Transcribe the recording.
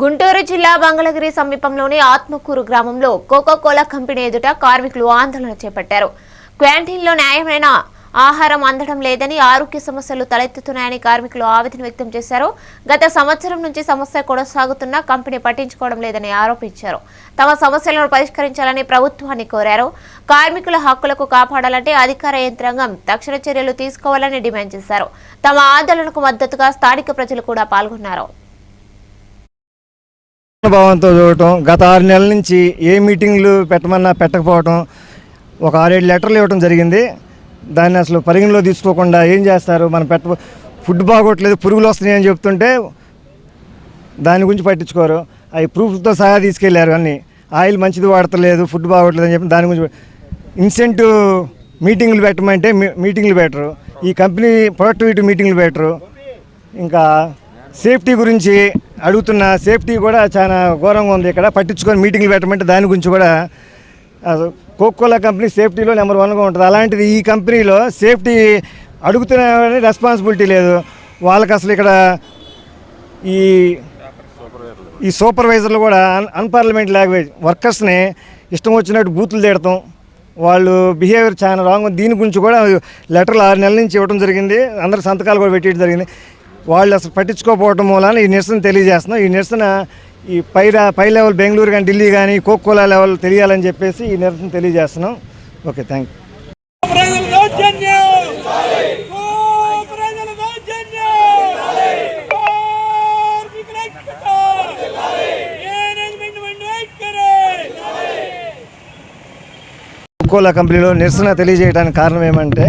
గుంటూరు జిల్లా మంగళగిరి సమీపంలోని ఆత్మకూరు గ్రామంలో కోకో కోలా కంపెనీ ఎదుట కార్మికులు ఆందోళన చేపట్టారు. క్వారంటైన్లో న్యాయమైన ఆహారం అందడం లేదని ఆరోగ్య సమస్యలు తలెత్తుతున్నాయని కార్మికులు ఆవేదన వ్యక్తం చేశారు. గత సంవత్సరం నుంచి సమస్య కొనసాగుతున్నా కంపెనీ పట్టించుకోవడం లేదని ఆరోపించారు. తమ సమస్యలను పరిష్కరించాలని ప్రభుత్వాన్ని కోరారు. కార్మికుల హక్కులకు కాపాడాలంటే అధికార యంత్రాంగం తక్షణ చర్యలు తీసుకోవాలని డిమాండ్ చేశారు. తమ ఆందోళనకు మద్దతుగా స్థానిక ప్రజలు కూడా పాల్గొన్నారు. భావంతో చూడటం గత ఆరు నెలల నుంచి ఏ మీటింగ్లు పెట్టమన్నా పెట్టకపోవటం ఒక ఆరేడు లెటర్లు ఇవ్వటం జరిగింది. దాన్ని అసలు పరిగణలో తీసుకోకుండా ఏం చేస్తారు? మనం పెట్ట ఫుడ్ బాగోట్లేదు పురుగులు వస్తున్నాయి అని చెప్తుంటే దాని గురించి పట్టించుకోరు. అవి ప్రూఫ్తో సహా తీసుకెళ్ళారు అన్ని. ఆయిల్ మంచిది వాడతలేదు ఫుడ్ బాగోట్లేదు అని చెప్పి దాని గురించి ఇన్సెంటివ్ మీటింగ్లు పెట్టమంటే మీ- మీటింగ్లు పెట్టరు. ఈ కంపెనీ ప్రొడక్టివిటీ మీటింగ్లు పెట్టరు. ఇంకా సేఫ్టీ గురించి అడుగుతున్న సేఫ్టీ కూడా చాలా ఘోరంగా ఉంది ఇక్కడ. పట్టించుకొని మీటింగ్లు పెట్టమంటే దాని గురించి కూడా కోకోలా కంపెనీ సేఫ్టీలో నెంబర్ వన్గా ఉంటుంది. అలాంటిది ఈ కంపెనీలో సేఫ్టీ అడుగుతున్న రెస్పాన్సిబిలిటీ లేదు. వాళ్ళకి అసలు ఇక్కడ ఈ ఈ సూపర్వైజర్లు కూడా అన్ అన్పార్లమెంట్ లాంగ్వేజ్ వర్కర్స్ని ఇష్టం వచ్చినట్టు బూతులు తిడతాం. వాళ్ళు బిహేవియర్ చాలా రాంగ్ దీని గురించి కూడా లెటర్లు ఆరు నెలల నుంచి ఇవ్వడం జరిగింది. అందరు సంతకాలు కూడా పెట్టడం జరిగింది. వాళ్ళు అసలు పట్టించుకోకపోవడం మూలాన ఈ నిరసన తెలియజేస్తున్నాం. ఈ నిరసన ఈ పై పై లెవెల్ బెంగళూరు కానీ ఢిల్లీ కానీ కోకోలా లెవెల్ తెలియాలని చెప్పేసి ఈ నిరసన తెలియజేస్తున్నాం. Okay thank you. కోకోలా కంపెనీలో నిరసన తెలియజేయడానికి కారణం ఏమంటే